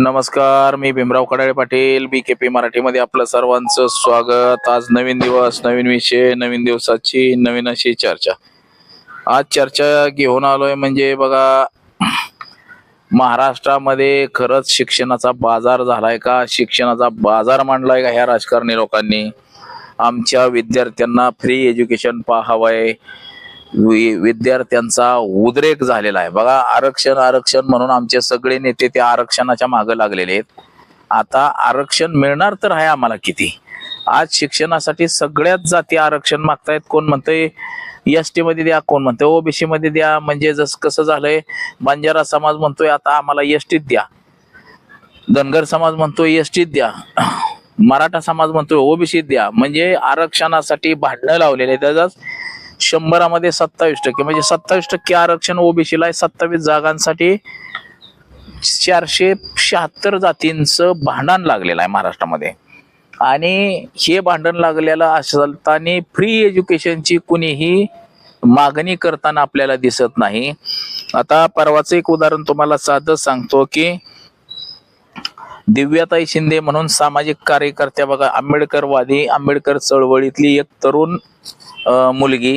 नमस्कार मी Bhimrao Kadale Patil B K P मराठीमध्ये आपलं सर्वांचं स्वागत. आज नवीन दिवस नवीन विषय नवीन दिवसाची नवीन अशी चर्चा. आज चर्चा घेऊन आलोय म्हणजे बघा महाराष्ट्रामध्ये खरंच शिक्षणाचा बाजार झालाय का? शिक्षणाचा बाजार मांडलाय का ह्या राजकारणी लोकांनी? आमच्या विद्यार्थ्यांना फ्री एज्युकेशन पाहावंय विद्यार्थ्यांचा उद्रेक झालेला आहे. बघा आरक्षण आरक्षण म्हणून आमचे सगळे नेते त्या आरक्षणाच्या मागे लागलेले आहेत. आता आरक्षण मिळणार तर आहे आम्हाला किती? आज शिक्षणासाठी सगळ्याच जाती आरक्षण मागतायत. कोण म्हणतंय एस टी मध्ये द्या कोण म्हणतोय ओबीसी मध्ये द्या. म्हणजे जस कसं झालंय बंजारा समाज म्हणतोय आता आम्हाला एस टीत द्या. धनगर समाज म्हणतोय एस टीत द्या. मराठा समाज म्हणतोय ओबीसीत द्या. म्हणजे आरक्षणासाठी भांडणं लावलेले त्याचाच शंभरामध्ये सत्तावीस टक्के. म्हणजे सत्तावीस टक्के आरक्षण ओबीसीला आहे. सत्तावीस जागांसाठी चारशे शहात्तर जातींचं भांडण लागलेलं आहे महाराष्ट्रामध्ये. आणि हे भांडण लागलेलं असताना फ्री एज्युकेशनची कुणीही मागणी करताना आपल्याला दिसत नाही. आता परवाचं एक उदाहरण तुम्हाला साधं सांगतो की दिव्याताई शिंदे म्हणून सामाजिक कार्यकर्त्या बघा आंबेडकरवादी आंबेडकर चळवळीतली एक तरुण मुलगी.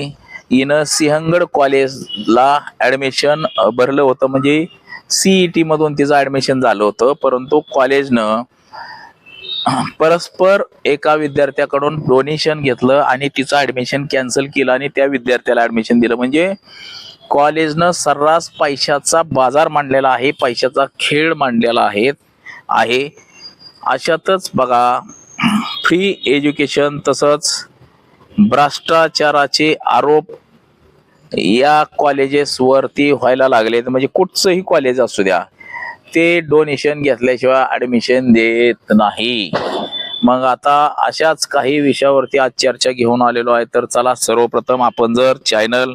हिनं सिंहगड कॉलेजला ॲडमिशन भरलं होतं. म्हणजे सीईटी मधून तिचं ॲडमिशन झालं होतं. परंतु कॉलेजनं परस्पर एका विद्यार्थ्याकडून डोनेशन घेतलं आणि तिचं ॲडमिशन कॅन्सल केलं आणि त्या विद्यार्थ्याला ॲडमिशन दिलं. म्हणजे कॉलेजनं सर्रास पैशाचा बाजार मांडलेला आहे पैशाचा खेळ मांडलेला आहे आहे. अशातच बघा फ्री एज्युकेशन तसंच भ्रष्टाचाराचे आरोप या कॉलेजेसवरती व्हायला लागलेत म्हणजे कुठचंही कॉलेज असू द्या ते डोनेशन घेतल्याशिवाय ऍडमिशन देत नाही. मग आता अशाच काही विषयावरती आज चर्चा घेऊन आलेलो आहे. तर चला सर्वप्रथम आपण जर चॅनल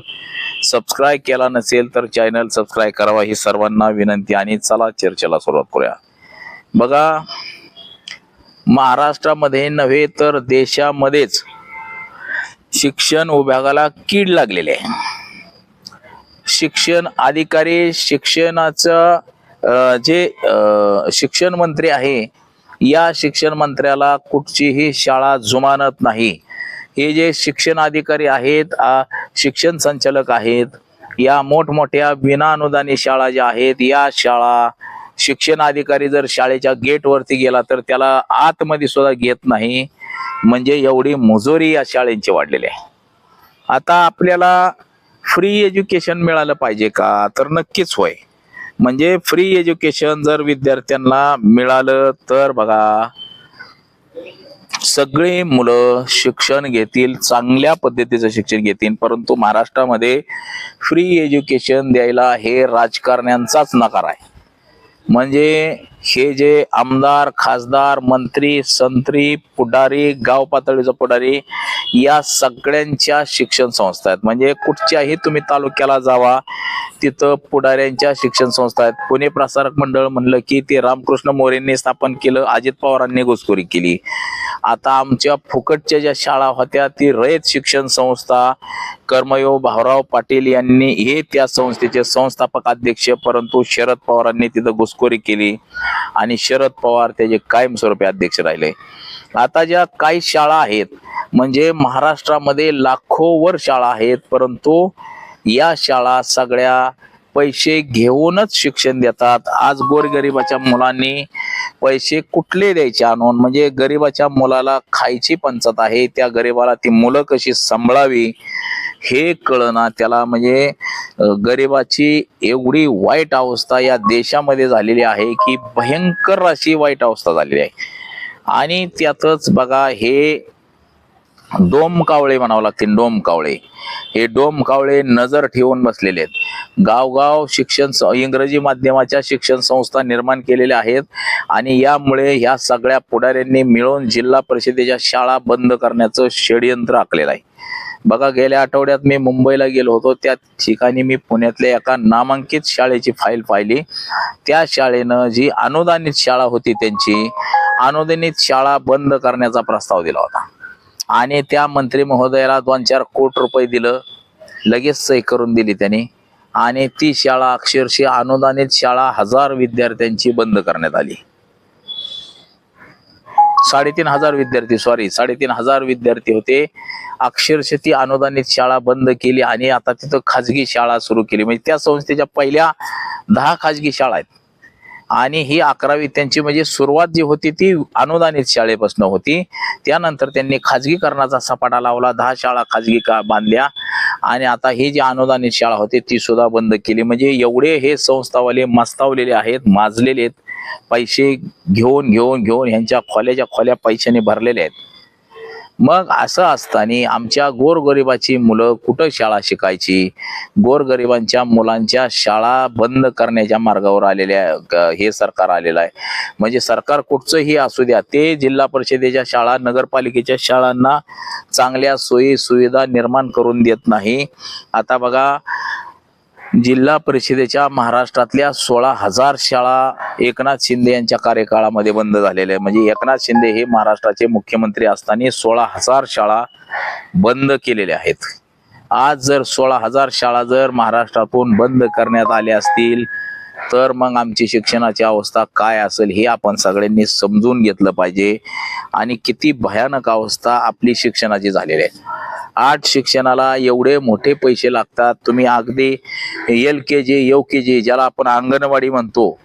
सबस्क्राईब केला नसेल तर चॅनल सबस्क्राईब करावा ही सर्वांना विनंती आणि चला चर्चेला सुरुवात करूया. बघा महाराष्ट्रामध्ये नव्हे तर देशामध्येच शिक्षण विभागाला कीड लागलेली आहे. शिक्षण अधिकारी शिक्षणाचं जे शिक्षण मंत्री आहे या शिक्षण मंत्र्याला कुठचीही शाळा जुमानत नाही. हे जे शिक्षण अधिकारी आहेत शिक्षण संचालक आहेत या मोठमोठ्या विना अनुदानी शाळा ज्या आहेत या शाळा शिक्षण अधिकारी जर शाळेच्या गेटवरती गेला तर त्याला आतमध्ये सुद्धा घेत नाही. म्हणजे एवढी मुजोरी या शाळेंची वाढलेली आहे. आता आपल्याला फ्री एज्युकेशन मिळालं पाहिजे का? तर नक्कीच होय. म्हणजे फ्री एज्युकेशन जर विद्यार्थ्यांना मिळालं तर बघा सगळी मुलं शिक्षण घेतील चांगल्या पद्धतीचं शिक्षण घेतील परंतु महाराष्ट्रामध्ये फ्री एज्युकेशन द्यायला हे राजकारण्यांचाच नकार आहे. म्हणजे हे जे आमदार खासदार मंत्री संत्री पुढारी गाव पातळीचा पुढारी या सगळ्यांच्या शिक्षण संस्था आहेत. म्हणजे कुठच्याही तुम्ही तालुक्याला जावा तिथं पुढाऱ्यांच्या शिक्षण संस्था आहेत. पुणे प्रसारक मंडळ म्हणलं की ते रामकृष्ण मोरेंनी स्थापन केलं अजित पवारांनी घुसखोरी केली. आता आमच्या फुकटच्या ज्या शाळा होत्या ती रयत शिक्षण संस्था कर्मयोग भाऊराव पाटील यांनी हे त्या संस्थेचे संस्थापक अध्यक्ष परंतु शरद पवारांनी तिथं घुसखोरी केली. आणि शरद पवार त्याचे कायमस्वरूपी अध्यक्ष राहिले. आता ज्या काही शाळा आहेत म्हणजे महाराष्ट्रामध्ये लाखोवर शाळा आहेत परंतु या शाळा सगळ्या पैसे घेऊनच शिक्षण देतात. आज गोरगरिबाच्या मुलांनी पैसे कुठले द्यायचे आणून? म्हणजे गरिबाच्या मुलाला खायची पंचत आहे त्या गरिबाला ती मुलं कशी सांभाळावी? हे कळना त्याला म्हणजे गरिबाची एवढी वाईट अवस्था या देशामध्ये झालेली आहे की भयंकर अशी वाईट अवस्था झालेली आहे. आणि त्यातच बघा हे डोम कावळे म्हणावं लागतील डोम कावळे. हे डोम कावळे नजर ठेवून बसलेले आहेत. गावगाव शिक्षण इंग्रजी माध्यमाच्या शिक्षण संस्था निर्माण केलेल्या आहेत आणि यामुळे ह्या सगळ्या पुढाऱ्यांनी मिळून जिल्हा परिषदेच्या शाळा बंद करण्याचं षडयंत्र आखलेलं आहे. बघा गेल्या आठवड्यात मी मुंबईला गेलो होतो. त्या ठिकाणी मी पुण्यातल्या एका नामांकित शाळेची फाईल पाहिली. त्या शाळेनं जी अनुदानित शाळा होती त्यांची अनुदानित शाळा बंद करण्याचा प्रस्ताव दिला होता. आणि त्या मंत्री महोदयाला दोन चार कोटी रुपये दिलं लगेच सही करून दिली त्यांनी. आणि ती शाळा अक्षरशः अनुदानित शाळा हजार विद्यार्थ्यांची बंद करण्यात आली. साडेतीन हजार विद्यार्थी सॉरी साडेतीन हजार विद्यार्थी होते. अक्षरशः ती अनुदानित शाळा बंद केली आणि आता तिथं खाजगी शाळा सुरू केली. म्हणजे त्या संस्थेच्या पहिल्या दहा खाजगी शाळा आहेत. आणि ही अकरावी त्यांची म्हणजे सुरुवात जी होती ती अनुदानित शाळेपासून होती. त्यानंतर त्यांनी खाजगीकरणाचा सपाटा लावला दहा शाळा खाजगी का बांधल्या. आणि आता ही जी अनुदानित शाळा होती ती सुद्धा बंद केली. म्हणजे एवढे हे संस्थावाले मस्तावलेले आहेत माजलेले आहेत. पैसे घेऊन घेऊन घेऊन ह्यांच्या खोल्याच्या खोल्या पैशाने भरलेले आहेत. मग असं असताना आमच्या गोरगरिबाची मुलं कुठं शाळा शिकायची? गोरगरिबांच्या मुलांच्या शाळा बंद करण्याच्या मार्गावर आलेल्या हे सरकार आलेलं आहे. म्हणजे सरकार कुठचंही असू द्या ते जिल्हा परिषदेच्या शाळा नगरपालिकेच्या शाळांना चांगल्या सोयी सुविधा निर्माण करून देत नाही. आता बघा जिल्हा परिषदेच्या महाराष्ट्रातल्या सोळा हजार शाळा एकनाथ शिंदे यांच्या कार्यकाळामध्ये बंद झालेल्या आहे म्हणजे एकनाथ शिंदे हे महाराष्ट्राचे मुख्यमंत्री असताना सोळा हजार शाळा बंद केलेल्या आहेत. आज जर सोळा हजार शाळा जर महाराष्ट्रातून बंद करण्यात आल्या असतील तर मग आमची शिक्षणाची अवस्था काय असेल हे आपण सगळ्यांनी समजून घेतलं पाहिजे. आणि किती भयानक अवस्था आपली शिक्षणाची झालेली आहे. आठ शिक्षणाला एवढे मोठे पैसे लागतात. तुम्ही अगदी L K G U K जी ज्याला आपण अंगणवाडी म्हणतो.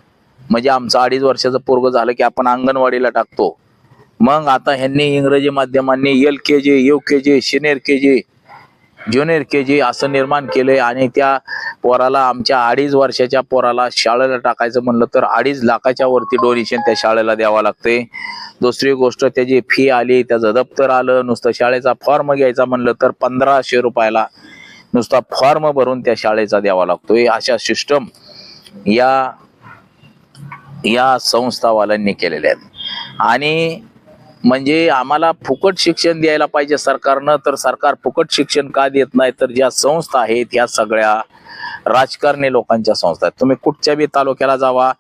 म्हणजे आमचं अडीच वर्षाचं पोरग झालं की आपण अंगणवाडीला टाकतो. मग आता ह्यांनी इंग्रजी माध्यमांनी L K G U K G senior K G junior K G असं निर्माण केलंय आणि त्या पोराला आमच्या अडीच वर्षाच्या पोराला शाळेला टाकायचं म्हणलं तर अडीच लाखाच्या वरती डोनेशन त्या शाळेला द्यावं लागते दुसरी गोष्ट त्याची फी आली त्याचं दप्तर आलं नुसतं शाळेचा फॉर्म घ्यायचा म्हणलं तर पंधराशे रुपयाला नुसता फॉर्म भरून त्या शाळेचा द्यावा लागतोय. अशा सिस्टम या या संस्थावाल्यांनी केलेल्या आहेत. आणि म्हणजे आम्हाला फुकट शिक्षण द्यायला पाहिजे सरकारनं तर सरकार फुकट शिक्षण का देत नाही? तर ज्या संस्था आहेत ह्या सगळ्या राजकारणी लोकांच्या संस्था आहेत. तुम्ही कुठच्या बी तालुक्याला जावा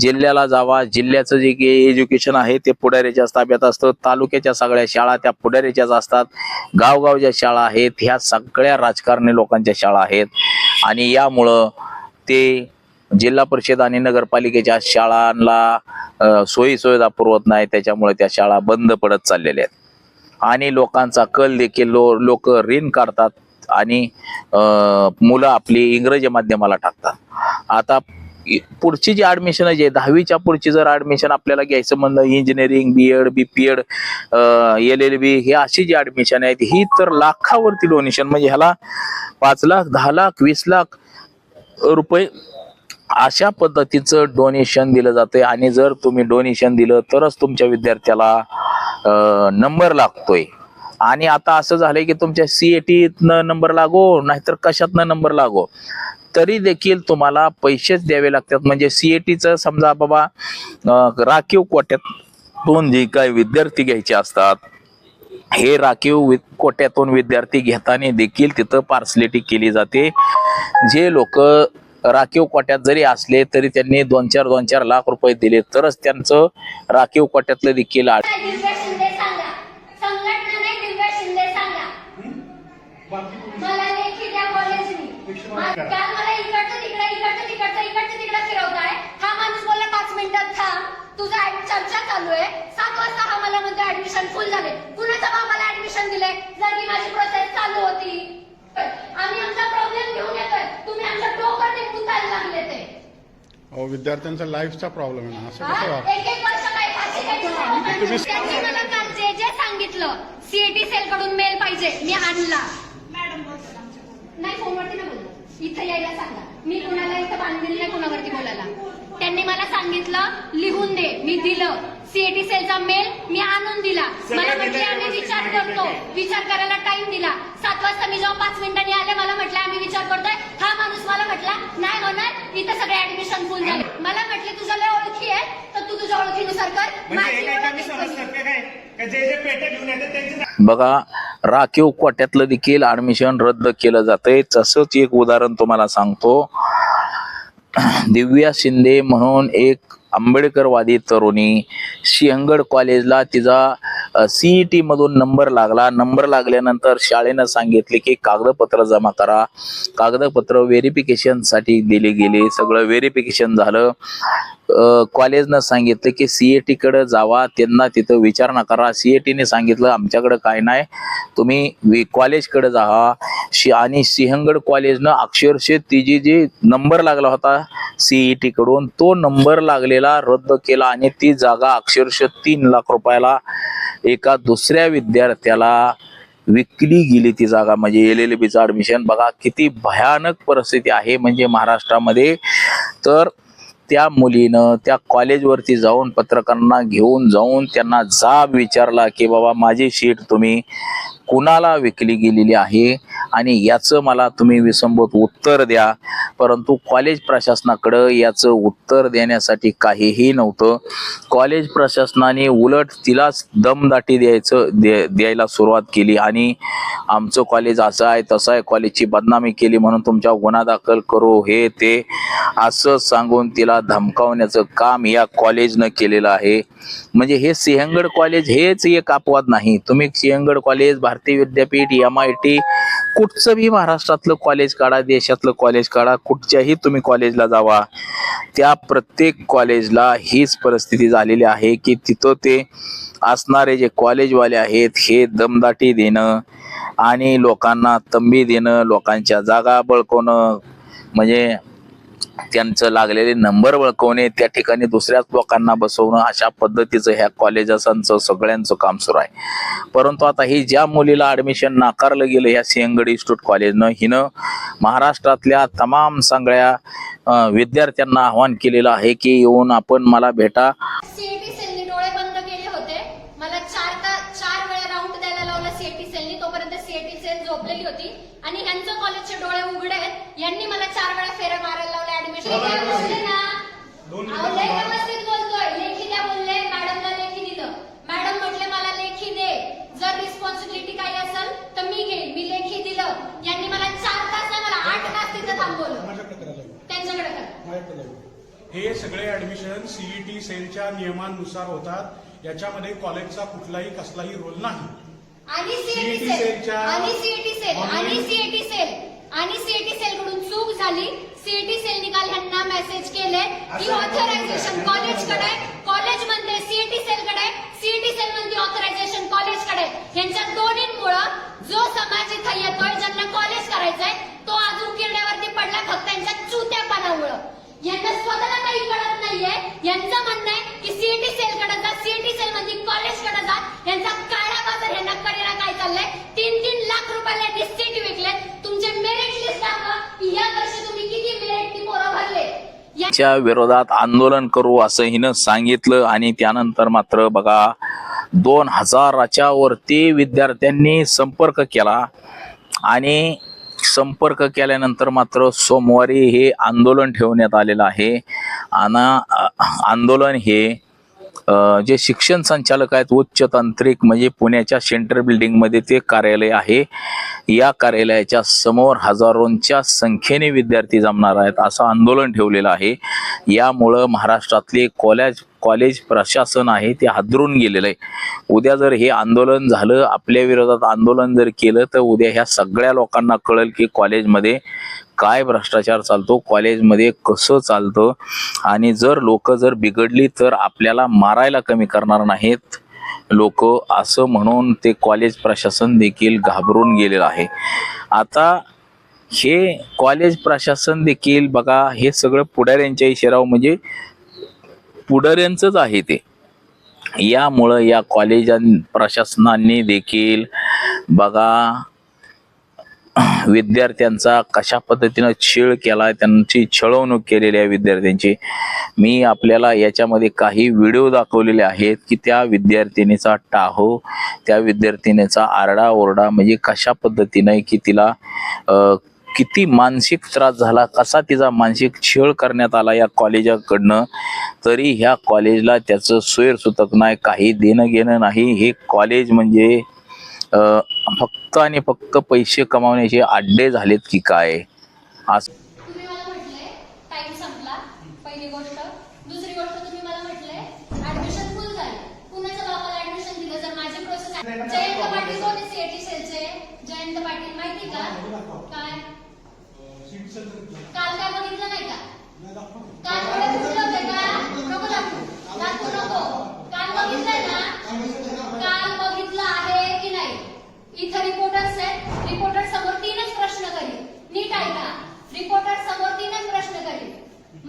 जिल्ह्याला जावा जिल्ह्याचं जे काही एज्युकेशन आहे ते पुढाऱ्याच्या ताब्यात असतं. तालुक्याच्या सगळ्या शाळा त्या पुढाऱ्याच्याच असतात. गावगाव ज्या शाळा आहेत ह्या सगळ्या राजकारणी लोकांच्या शाळा आहेत. आणि यामुळं ते जिल्हा परिषद आणि नगरपालिकेच्या शाळांना सोयी सुविधा पुरवत नाही त्याच्यामुळे त्या शाळा बंद पडत चाललेल्या आहेत. आणि लोकांचा कल देखील लो लोक ऋण काढतात आणि मुलं आपली इंग्रजी माध्यमाला टाकतात. आता पुढची जी ऍडमिशन आहे दहावीच्या पुढची जर ऍडमिशन आपल्याला घ्यायचं म्हणलं engineering B Ed B P Ed L L B हे अशी जी ऍडमिशन आहेत ही तर लाखावरती डोनेशन म्हणजे ह्याला पाच लाख दहा लाख वीस लाख रुपये अशा पद्धतीचं डोनेशन दिलं जातंय. आणि जर तुम्ही डोनेशन दिलं तरच तुमच्या विद्यार्थ्याला नंबर लागतोय. आणि आता असं झालंय की तुमच्या सीएटीतनं नंबर लागो नाहीतर कशातनं नंबर लागो. तरी देखील तुम्हाला पैसेच द्यावे लागतात. म्हणजे सीएटीचं समजा बाबा राखीव कोट्यातून जे काही विद्यार्थी घ्यायचे असतात हे राखीव वि- कोट्यातून विद्यार्थी घेताना देखील तिथं पार्सलिटी केली जाते. जे लोक राखीव कोट्यात जरी असले तरी त्यांनी दोन चार दोन चार लाख रुपये दिले. तरच त्यांचं राखीव कोट्यातलं देखील आ- दिव्या शिंदे सांगा. संघटना नाही दिव्या शिंदे सांगा. मला लेखी द्या कॉलेजनी काल मला इकडचं तिकडे इकडचं तिकडचं इकडचं तिकडे फिरवताय? हा माणूस बोलला पाच मिनिटात थांब. तुझा ऍड- चर्चा चालू आहे. सात वाजता हा मला म्हणतो ऍडमिशन फुल झाले. कुणाचा बाबाला ऍडमिशन दिले जर की माझी प्रोसेस चालू होती. आम्ही आमचा प्रॉब्लेम घेऊन येतोय तुम्ही आमच्या डोकर गुतायला लागले ते अहो विद्यार्थ्यांचा लाईफचा प्रॉब्लेम आहे ना असं कसं हा? वाटतं एक एक वर्ष काय फाशी घ्यायची? त्यांनी मला काल जे जे सांगितलं सीएटी सेल कडून मेल पाहिजे मी आणला. नाही फोनवरती बोललो इथं यायला सांगा. मी कुणाला इथं बांधलेलं नाही कुणावरती बोलायला. त्यांनी मला सांगितलं लिहून दे मी दिलं. सीएटी सेलचा मेल मी आणून दिला. मला म्हटले आम्ही विचार करतो. विचार करायला टाइम दिला. सात वाजता मी जेव्हा पाच मिनिटांनी आले मला म्हटलं आम्ही विचार करतोय. हा माणूस मला म्हटला नाही होणार. इथं सगळे ऍडमिशन फुल झाले. मला म्हटले तुझ्या लय ओळखी आहे तर तू तुझ्या ओळखीनुसार कर. म्हणजे बघा राखीव कोट्यातलं देखील ऍडमिशन रद्द केलं जातंय. तसंच एक उदाहरण तुम्हाला सांगतो. दिव्या शिंदे म्हणून एक आंबेडकरवादी तरुणी सिंहगड कॉलेजला तिचा सीईटी मधून नंबर लागला. नंबर लागल्यानंतर शाळेनं सांगितले की कागदपत्र जमा करा. कागदपत्र व्हेरिफिकेशनसाठी दिली गेली. सगळं व्हेरिफिकेशन झालं. कॉलेजनं सांगितलं की सीएटी कडे जावा. त्यांना तिथं विचारणा करा. सीएटीने सांगितलं आमच्याकडे काय नाही. तुम्ही कॉलेजकडे जा. शि आणि सिंहगड कॉलेजनं अक्षरशः तिची जी नंबर लागला होता सीईटी कडून तो नंबर लागलेला रद्द केला आणि ती जागा अक्षरशः तीन लाख रुपयाला एका दुसऱ्या विद्यार्थ्याला विकली गेली ती जागा. म्हणजे एल एल बीचं ऍडमिशन बघा किती भयानक परिस्थिती आहे म्हणजे महाराष्ट्रामध्ये. तर त्या मुलीनं त्या कॉलेजवरती जाऊन पत्रकारांना घेऊन जाऊन त्यांना जाब विचारला की बाबा माझी शीट तुम्ही कुणाला विकली गेलेली आहे? आणि याचं मला तुम्ही विसंबूत उत्तर द्या. परंतु कॉलेज प्रशासनाकडं याचं उत्तर देण्यासाठी काहीही नव्हतं. कॉलेज प्रशासनाने उलट तिलाच दमदाटी द्यायचं द्यायला सुरुवात केली. आणि आमचं कॉलेज असं आहे तसं आहे. कॉलेजची बदनामी केली म्हणून तुमच्या गुन्हा दाखल करू हे ते असं सांगून तिला धमकावण्याचं काम या कॉलेजनं केलेलं आहे. म्हणजे हे सिंहगड कॉलेज हेच एक अपवाद नाही. तुम्ही सिंहगड कॉलेज भारतीय विद्यापीठ एम आय टी कुठचं बी महाराष्ट्रातलं कॉलेज काढा देशातलं कॉलेज काढा कुठच्याही तुम्ही कॉलेजला जावा. त्या प्रत्येक कॉलेजला हीच परिस्थिती झालेली आहे की तिथं ते असणारे जे कॉलेजवाले आहेत हे दमदाटी देणं आणि लोकांना तंबी देणं लोकांच्या जागा बळकवणं म्हणजे त्यांचं लागलेले नंबर वळकवणे त्या ठिकाणी दुसऱ्याच लोकांना बसवणं अशा पद्धतीचं ह्या कॉलेजांचं सगळ्यांचं काम सुरू आहे. परंतु आता ही ज्या मुलीला ऍडमिशन नाकारलं गेलं ह्या सिंहगड इन्स्टिट्यूट कॉलेजनं हिनं महाराष्ट्रातल्या तमाम सगळ्या विद्यार्थ्यांना आव्हान केलेलं आहे की येऊन आपण मला भेटा. आणि ह्यांचं कॉलेजचे डोळे उघडे आहेत. यांनी मला चार वेळा हे सगळे ऍडमिशन सीईटी सेलच्या नियमानुसार होतात. याच्यामध्ये कॉलेजचा कुठलाही कसलाही रोल नाही. आणि सीएटी CET सेल. सेलच्या आणि सीएटी सेल. आणि सीएटी सेल. आणि सीएटी सेल कडून चूक झाली सीएटी सेल निकाल ह्यांना मेसेज केले. की ऑथरायझेशन कॉलेजकडे कॉलेज म्हणते सीएटी सेल कडे सीएटी सेल म्हणते ऑथरायझेशन कॉलेजकडे यांच्या दोन्हींमुळं जो समाज इथं येतोय ज्यांना कॉलेज करायचंय तो अजून किरड्यावरती पडला फक्त यांच्या चुत्यापणामुळं. यांना स्वतःला काही कळत नाहीये. यांचं म्हणणं आहे की सीएटी सेल कडे जा सीएटी सेल मध्ये कॉलेजकडे जा. यांचा काळा बाजार यांना करीना काय चाललंय? तीन तीन लाख रुपयाला यांनी सीट विकले तुमचे मेरिट लिस्ट दाखवा की या वर्षी तुम्ही किती मेरिट ती पोरं भरले या च्या विरोधात आंदोलन करू असं हिनं सांगितलं आणि त्यानंतर मात्र बघा दोन हजाराच्या वरती विद्यार्थ्यांनी संपर्क केला आणि संपर्क केल्यानंतर मात्र सोमवारी हे आंदोलन ठेवण्यात आलेलं आहे. आणि आंदोलन हे जे शिक्षण संचालक आहेत उच्च तांत्रिक म्हणजे पुण्याच्या सेंट्रल बिल्डिंगमध्ये ते कार्यालय आहे. या कार्यालयाच्या समोर हजारोंच्या संख्येने विद्यार्थी जमणार आहेत असं आंदोलन ठेवलेलं आहे. यामुळं महाराष्ट्रातले कॉलेज कॉलेज प्रशासन आहे ते हादरून गेलेलं आहे. उद्या जर हे आंदोलन झालं आपल्या विरोधात आंदोलन जर केलं तर उद्या ह्या सगळ्या लोकांना कळेल की कॉलेजमध्ये काय भ्रष्टाचार चालतो कॉलेजमध्ये कसं चालतं आणि जर लोक जर बिघडली तर आपल्याला मारायला कमी करणार नाहीत. लोक असं म्हणून ते कॉलेज प्रशासन देखील घाबरून गेलेलं आहे. आता हे कॉलेज प्रशासन देखील बघा हे सगळं पुढाऱ्यांच्या इशाराव म्हणजे पुढाऱ्यांचंच आहे ते. यामुळं या कॉलेज प्रशासनाने देखील बघा विद्यार्थ्यांचा कशा पद्धतीनं छेळ केला त्यांची छळवणूक केलेली आहे विद्यार्थ्यांची. मी आपल्याला याच्यामध्ये काही व्हिडिओ दाखवलेले आहेत की त्या विद्यार्थिनीचा टाहो त्या विद्यार्थिनीचा आरडाओरडा म्हणजे कशा पद्धतीनं की तिला किती मानसिक त्रास झाला कसा तिचा मानसिक छळ करण्यात आला या कॉलेजाकडनं. तरी ह्या कॉलेजला त्याचं सोयरसुतक नाही काही देणं घेणं नाही. हे कॉलेज म्हणजे फक्त आणि फक्त पैसे कमावण्याचे आड्डे झालेत की काय? आज काल बघितलं आहे. इथं रिपोर्टर्स आहेत. रिपोर्टर समोर तीनच प्रश्न करेल नीट ऐका. रिपोर्टर समोर तीनच प्रश्न करेल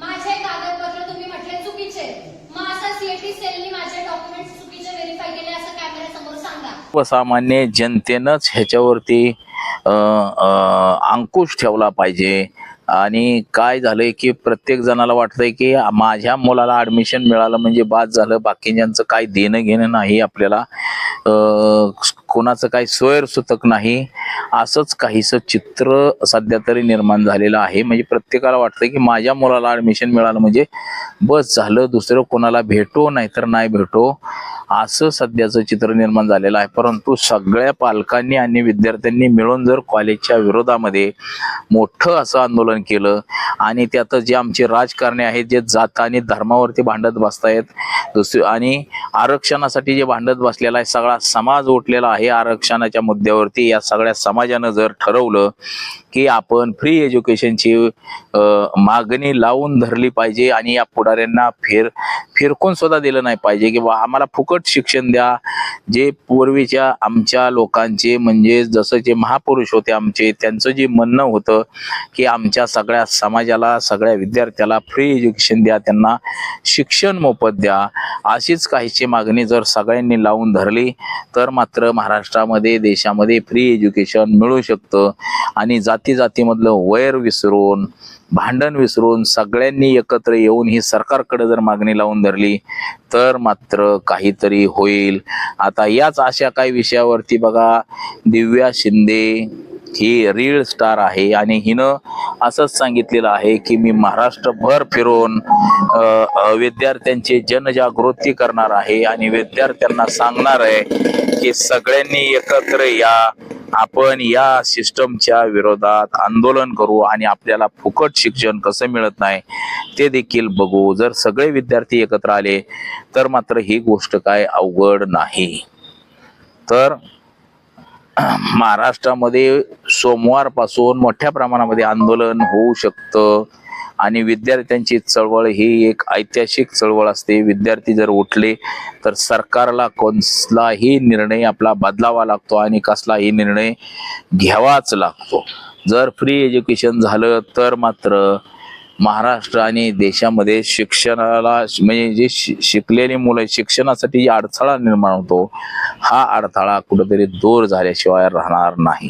माझे कागदपत्र तुम्ही म्हटले चुकीचे. मग असं सीएटी सेलनी माझे डॉक्युमेंट चुकीचे व्हेरीफाय केले असं कॅमेरा समोर सांगा. सर्वसामान्य जनतेनंच ह्याच्यावरती अंकुश ठेवला पाहिजे. आणि काय झालंय की प्रत्येक जणाला वाटतंय की माझ्या मुलाला ऍडमिशन मिळालं म्हणजे बाद झालं. बाकीच्यांचं काय देणं घेणं नाही आपल्याला. कोणाचं काही सोयरसुतक नाही. असंच काहीसं चित्र सध्या तरी निर्माण झालेलं आहे. म्हणजे प्रत्येकाला वाटतं की माझ्या मुलाला ऍडमिशन मिळालं म्हणजे बस झालं. दुसरं कोणाला भेटो नाहीतर नाही भेटो. असं सध्याचं चित्र निर्माण झालेलं आहे. परंतु सगळ्या पालकांनी आणि विद्यार्थ्यांनी मिळून जर कॉलेजच्या विरोधामध्ये मोठं असं आंदोलन केलं आणि त्यात जे आमचे राजकारणी आहेत जे जात आणि धर्मावरती भांडत बसतायत दुसरी आणि आरक्षणासाठी जे भांडत बसलेला आहे सगळा समाज उठलेला आहे आरक्षणाच्या मुद्द्यावरती. या सगळ्या समाजानं जर ठरवलं की आपण फ्री एज्युकेशनची मागणी लावून धरली पाहिजे आणि या पुढाऱ्यांना फिर फिरकून सुद्धा दिलं नाही पाहिजे. की आम्हाला फुकट शिक्षण द्या. जे पूर्वीच्या आमच्या लोकांचे म्हणजे जसं जे महापुरुष होते आमचे त्यांचं जे म्हणणं होतं की आमच्या सगळ्या समाजाला सगळ्या विद्यार्थ्याला फ्री एज्युकेशन द्या. त्यांना शिक्षण मोफत द्या. अशीच काहीची मागणी जर सगळ्यांनी लावून धरली तर मात्र महाराष्ट्रामध्ये देशामध्ये फ्री एज्युकेशन मिळू शकतं. आणि जाती जातीमधलं वैर विसरून भांडण विसरून सगळ्यांनी एकत्र येऊन ही सरकारकडे जर मागणी लावून धरली तर मात्र काहीतरी होईल. आता याच अशा काही विषयावरती बघा दिव्या शिंदे ही रील स्टार आहे आणि हिनं असंच सांगितलेलं आहे की मी महाराष्ट्रभर फिरून विद्यार्थ्यांची जनजागृती करणार आहे आणि विद्यार्थ्यांना सांगणार आहे की सगळ्यांनी एकत्र या. आपण या सिस्टमच्या विरोधात आंदोलन करू आणि आपल्याला फुकट शिक्षण कसं मिळत नाही ते देखील बघू. जर सगळे विद्यार्थी एकत्र आले तर मात्र ही गोष्ट काय अवघड नाही. तर महाराष्ट्रामध्ये सोमवारपासून मोठ्या प्रमाणामध्ये आंदोलन होऊ शकतं. आणि विद्यार्थ्यांची चळवळ ही एक ऐतिहासिक चळवळ असते. विद्यार्थी जर उठले तर सरकारला कसलाही निर्णय आपला बदलावा लागतो आणि कसलाही निर्णय घ्यावाच लागतो. जर फ्री एज्युकेशन झालं तर मात्र महाराष्ट्र आणि देशामध्ये शिक्षणाला म्हणजे जे शि- शिकलेली मुलं शिक्षणासाठी अडथळा निर्माण होतो. हा अडथळा कुठेतरी दूर झाल्याशिवाय राहणार नाही.